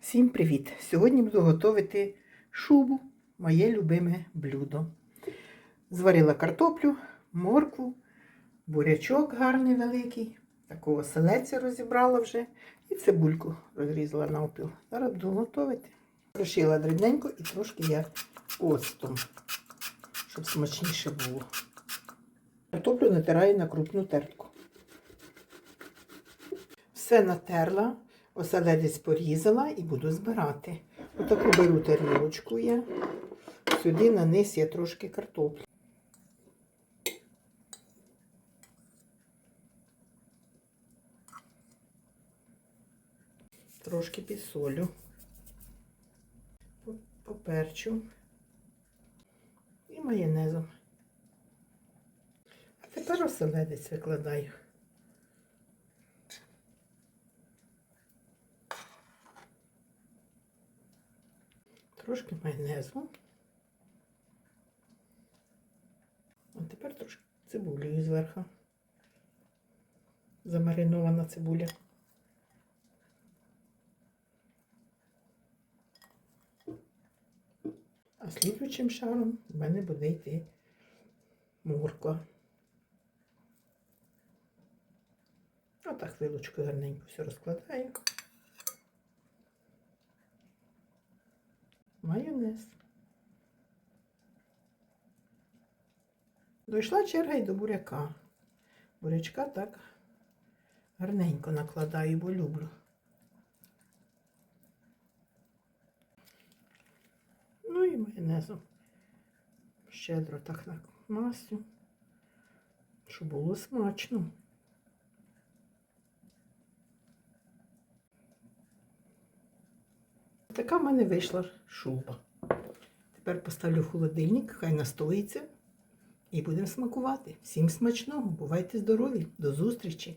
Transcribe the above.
Всім привіт! Сьогодні буду готувати шубу, моє любиме блюдо. Зварила картоплю, моркву, бурячок гарний великий, такого селеця розібрала вже і цибульку розрізала навпіл. Зараз буду готувати. Прошила дрібненько і трошки я оцтом, щоб смачніше було. Картоплю натираю на крупну тертку. Все натерла, оселедець порізала і буду збирати. Отаку беру тарілочку я. Сюди на низ я трошки картоплі. Трошки підсолю, поперчу і майонезом. А тепер оселедець викладаю. Трошки майонезу. А тепер трошки цибулею зверху. Замаринована цибуля. А слідуючим шаром в мене буде йти морква. Отак вилочкою гарненько все розкладаю. Майонез. Дійшла черга й до буряка. Бурячка так гарненько накладаю, бо люблю. Ну і майонезом. Щедро так намастю, щоб було смачно. Така в мене вийшла шуба. Тепер поставлю в холодильник, хай настоїться і будемо смакувати. Всім смачного, бувайте здорові, до зустрічі!